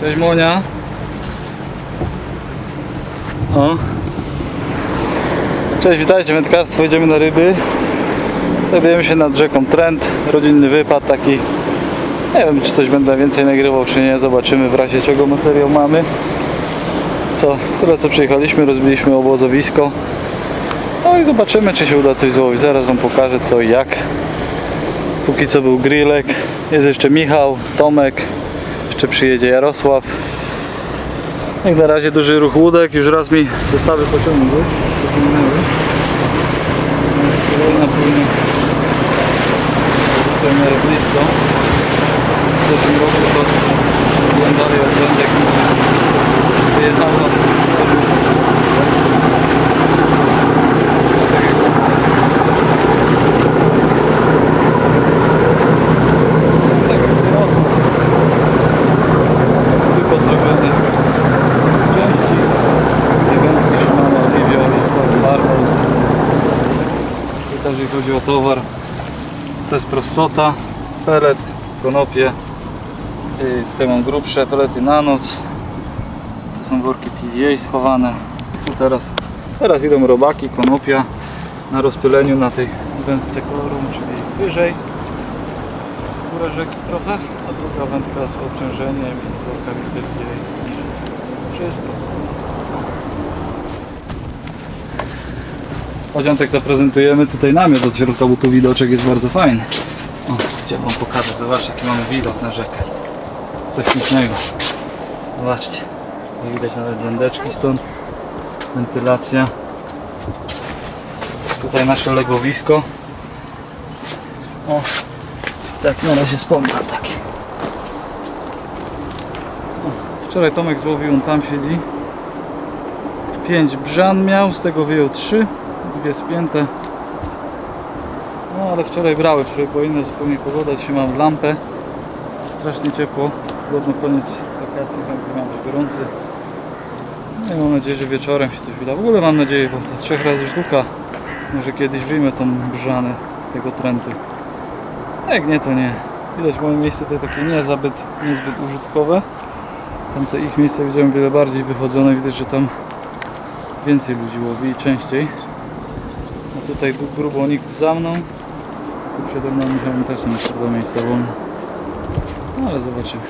Cześć Monia. O. Cześć, witajcie wędkarstwo, idziemy na ryby. Znajdujemy się nad rzeką Trent, rodzinny wypad taki. Nie wiem czy coś będę więcej nagrywał czy nie, zobaczymy w razie czego materiał mamy. Co, tyle co przyjechaliśmy, rozbiliśmy obozowisko. No i zobaczymy czy się uda coś złowić. Zaraz wam pokażę co i jak. Póki co był grillek. Jest jeszcze Michał, Tomek. Jeszcze przyjedzie Jarosław. Jak na razie duży ruch łódek. Już raz mi zestawy pociągły. Pociągnęły. Kolejna płynie. Rzucę w miarę blisko. W zeszłym roku to byłem dalej od wędek. Wyjechała. Przechodził na sklepie. Tak jak tak jak w tym roku. Tylko zrobione z tych części. Dwie wędki Shimano Olivio i Ford Marmol. Tutaj jeżeli chodzi o towar, to jest prostota, pelet, konopie. I tutaj mam grubsze pelety na noc. To są worki PVA schowane. Tu teraz, teraz idą robaki, konopia na rozpyleniu na tej wędce kolorum, czyli wyżej w górę rzeki trochę, a druga wędka z obciążeniem i z workami PVA niżej. Wszystko. Poziątek zaprezentujemy tutaj namiot od środka, bo tu widoczek jest bardzo fajny. O, chciałem wam pokazać, zobaczcie jaki mamy widok na rzekę. Coś pięknego. Zobaczcie. Widać nawet wędeczki stąd. Wentylacja. Tutaj nasze legowisko. O, tak na razie wspomnę takie. Wczoraj Tomek złowił, on tam siedzi. Pięć brzan miał, z tego wyjął trzy, dwie spięte. No ale wczoraj brały, wczoraj była inna zupełnie pogoda, dzisiaj mam lampę. Strasznie ciepło, podobno koniec wakacji, chętnie mam być gorący. No i mam nadzieję, że wieczorem się coś uda. W ogóle mam nadzieję, bo ta trzech razy sztuka, może kiedyś wyjmę tą brzanę z tego trentu. A jak nie, to nie. Widać moje miejsce to takie niezbyt, niezbyt użytkowe. Tamte ich miejsca widziałem wiele bardziej wychodzone. Widać, że tam więcej ludzi łowi i częściej. Tutaj gru- grubo nikt za mną. Tu przede mną Michałem też są dwa miejsca wolne. No ale zobaczymy.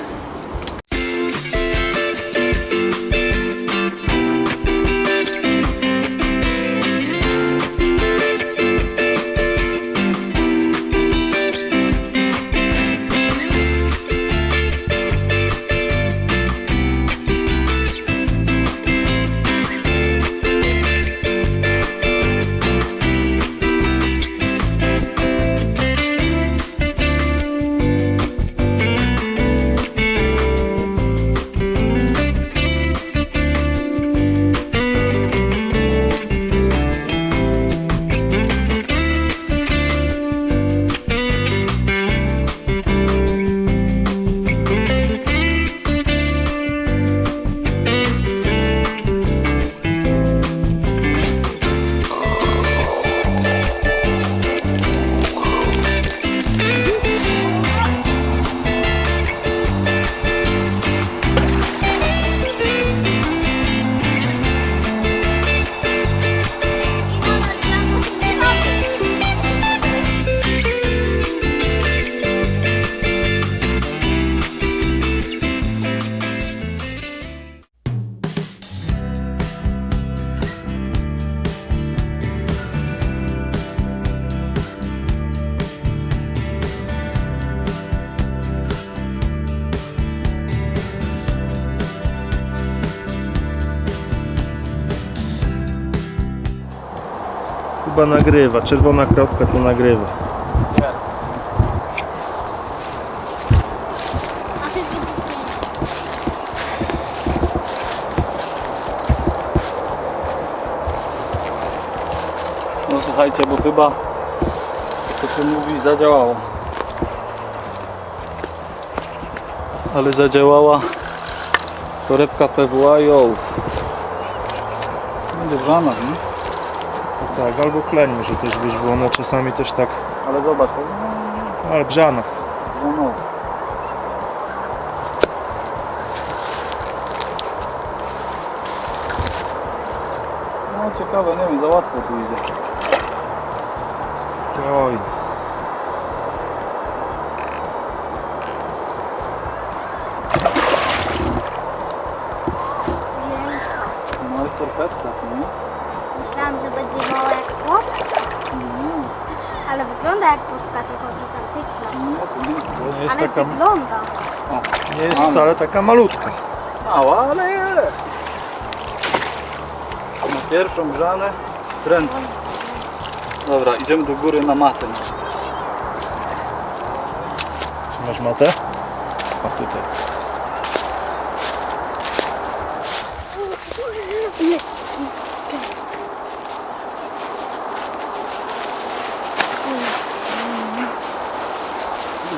Chyba nagrywa, czerwona kropka to nagrywa. No słuchajcie, bo chyba to się mówi zadziałało. Ale zadziałała torebka PWA i ołów. Ramach, nie? Tak, albo klenie, że też wiesz, bo ona czasami też tak, Ale zobacz, to ale brzana. no, no. No ciekawe, nie wiem, za łatwo tu idzie. Oj. No ale co nie? Myślałam, że będzie mała jak popka. Ale wygląda jak popka, tylko gigantyczna. Nie, to nie. to nie jest Ale taka, wygląda. nie jest wcale taka malutka. Mała, ale jest. Na pierwszą grzanę stręt. Dobra, idziemy do góry na matę. Czy masz matę? A tutaj.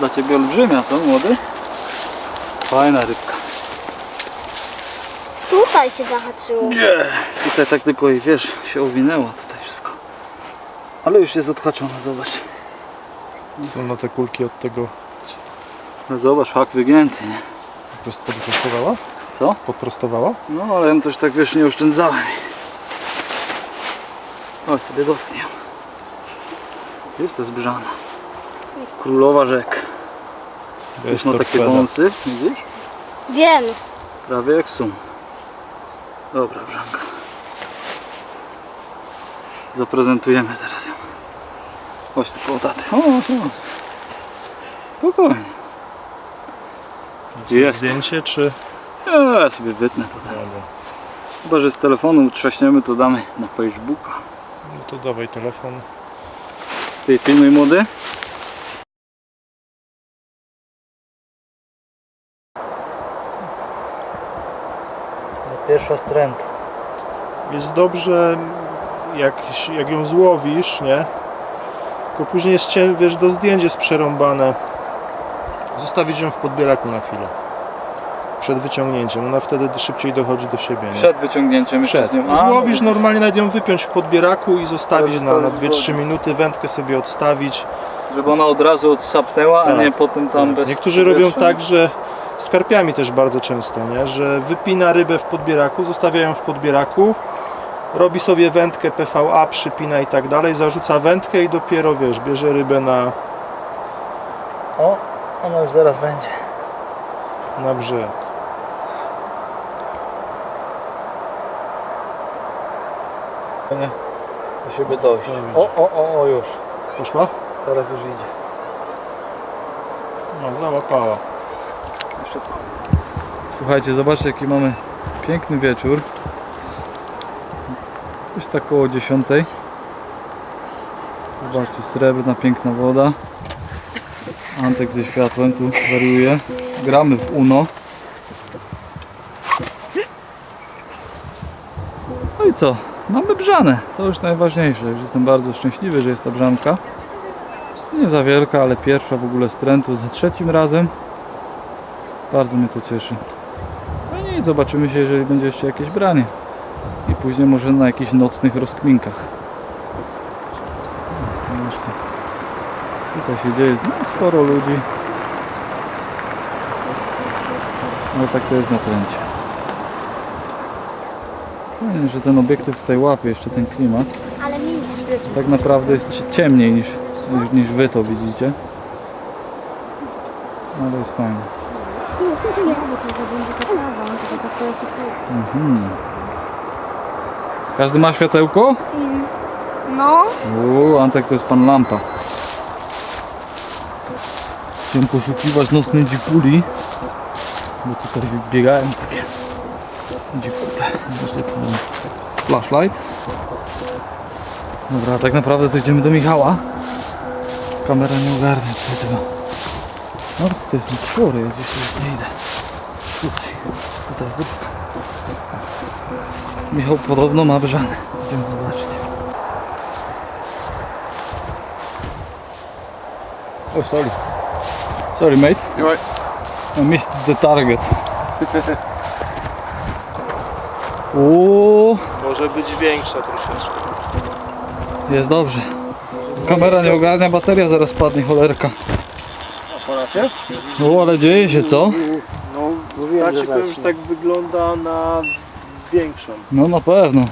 Dla ciebie olbrzymia, co młody? Fajna rybka. Tutaj się zahaczyło. Gdzie? Tutaj tak tylko i wiesz, się owinęło tutaj wszystko. Ale już jest odhaczone, zobacz. Są na te kulki od tego No zobacz, hak wygięty, nie? prost- podprostowała? Co? Podprostowała? No ale ja też tak wiesz, nie oszczędzałem. Oj, sobie dotknę. Wiesz, to jest brzana. Królowa rzek. Wiesz, no takie torpeda. wąsy, widzisz? Wiem. Prawie jak sum. Dobra, brzanka. Zaprezentujemy teraz ją. Chodź tu koło taty. O, o. Spokojnie. Jest. Zdjęcie czy... Ja sobie wytnę potem. Dobra. Chyba, że z telefonu trzaśniemy, to damy na Facebooka. No to dawaj telefon. Ty pilnuj młody. Jest dobrze, jak, jak ją złowisz, nie? Tylko później jest cię, wiesz, do zdjęcia jest przerąbane. Zostawić ją w podbieraku na chwilę. Przed wyciągnięciem. Ona wtedy szybciej dochodzi do siebie. Nie? Przed wyciągnięciem jeszcze Przed. z nią. A, Złowisz no, normalnie, nawet ją wypiąć w podbieraku i zostawić na, na zostawić 2-3 wodę. minuty, wędkę sobie odstawić. Żeby ona od razu odsapnęła, a Tak. nie potem tam bez Niektórzy robią tak, że z karpiami też bardzo często, nie? że wypina rybę w podbieraku, zostawiają w podbieraku, robi sobie wędkę PVA, przypina i tak dalej, zarzuca wędkę i dopiero wiesz, bierze rybę na, O, ona już zaraz będzie. na brzeg. Nie, do siebie dojść. O, o, o, o, już. Poszła? Teraz już idzie. No, załapała. Słuchajcie, zobaczcie jaki mamy piękny wieczór. Coś tak koło 10. Zobaczcie, srebrna, piękna woda. Antek ze światłem tu wariuje. Gramy w Uno. No i co? Mamy brzanę. To już najważniejsze. Już jestem bardzo szczęśliwy, że jest ta brzanka. Nie za wielka, ale pierwsza w ogóle z trentu za trzecim razem. Bardzo mnie to cieszy. I zobaczymy się, jeżeli będzie jeszcze jakieś branie. I później może na jakichś nocnych rozkminkach. Zobaczcie. Tutaj się dzieje no, sporo ludzi. No tak to jest na trencie. Fajnie, że ten obiektyw tutaj łapie jeszcze ten klimat. Tak naprawdę jest cie- ciemniej niż, niż, niż wy to widzicie. Ale jest fajnie. Nie, to będzie to to. Mhm. Każdy ma światełko? No, Uuu, Antek to jest pan lampa. Chciałem poszukiwać nocnej dzikuli. Bo tutaj biegają takie dzikule. Właśnie tu mam flashlight. Dobra, tak naprawdę to idziemy do Michała. Kamera nie ogarnia tutaj tego. No tutaj są krzory, ja gdzieś tu nie idę. Tutaj jest. Michał podobno ma brzany. Idziemy zobaczyć. Oh, sorry. Sorry, mate. I missed the target. Uuu, Może być większa troszeczkę. jest dobrze. Kamera nie ogarnia, bateria zaraz spadnie, cholerka. Aparacie? O, ale dzieje się, co? No, ja ci powiem, że tak wygląda na większą. No na pewno.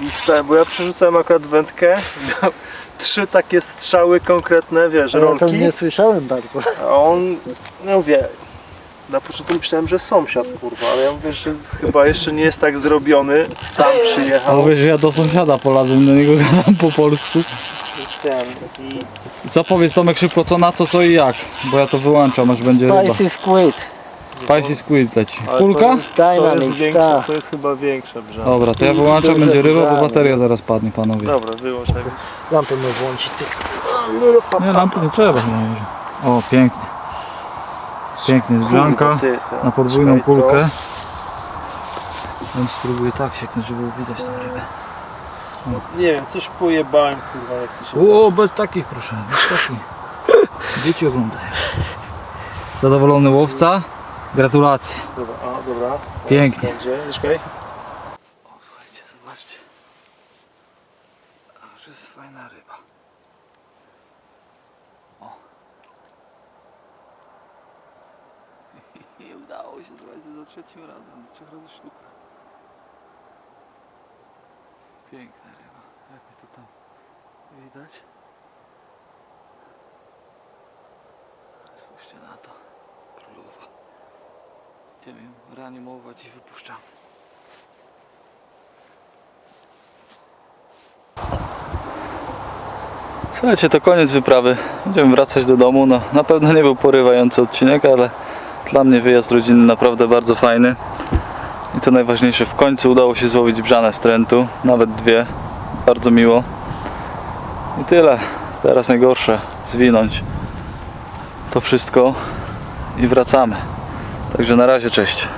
listę, bo ja przerzucałem akurat wędkę. Miał trzy takie strzały konkretne, wiesz, A ja tam nie słyszałem bardzo. A on, no mówię, na początku myślałem, że sąsiad, kurwa, ale ja mówię, że chyba jeszcze nie jest tak zrobiony. Sam przyjechał. mówię, że ja do sąsiada polazłem do niego gadam po polsku. Ten, i I co powiedz Tomek szybko, co na co, co i jak? Bo ja to wyłączam, aż będzie ryba. Spicy squid. Spicy squid leci. ale Kulka? To jest, to jest, większa, tak. to jest chyba większa brzana. Dobra, to ja wyłączam, będzie ryba, bo bateria zaraz padnie panowie. Dobra, wyłącz tego. Lampę mu włączyć. Ty. Nie, lampy nie trzeba chyba może. O, pięknie. Pięknie, z brzanka Ty, to- na podwójną czekaj, to- kulkę. Ja spróbuję tak sieknąć, żeby było widać tą rybę. Nie wiem, coś pojebałem, kurwa, chcę się O, bez takich proszę, bez takich. Dzieci oglądają. Zadowolony łowca? Gratulacje. Dobra, a, dobra. teraz Pięknie. Będzie. Czekaj. O, słuchajcie, zobaczcie. A już jest fajna ryba. O. I udało się, słuchajcie, za trzecim razem, z trzech razy sztuka. Piękna ryba. Jak mi to tam widać? Spójrzcie na to. Idziemy ją reanimować i wypuszczamy. Słuchajcie, to koniec wyprawy. Będziemy wracać do domu. No, na pewno nie był porywający odcinek, ale dla mnie wyjazd rodzinny naprawdę bardzo fajny. I co najważniejsze, w końcu udało się złowić brzane z Trentu, nawet dwie. Bardzo miło. I tyle. Teraz najgorsze, zwinąć to wszystko i wracamy. Także na razie, cześć.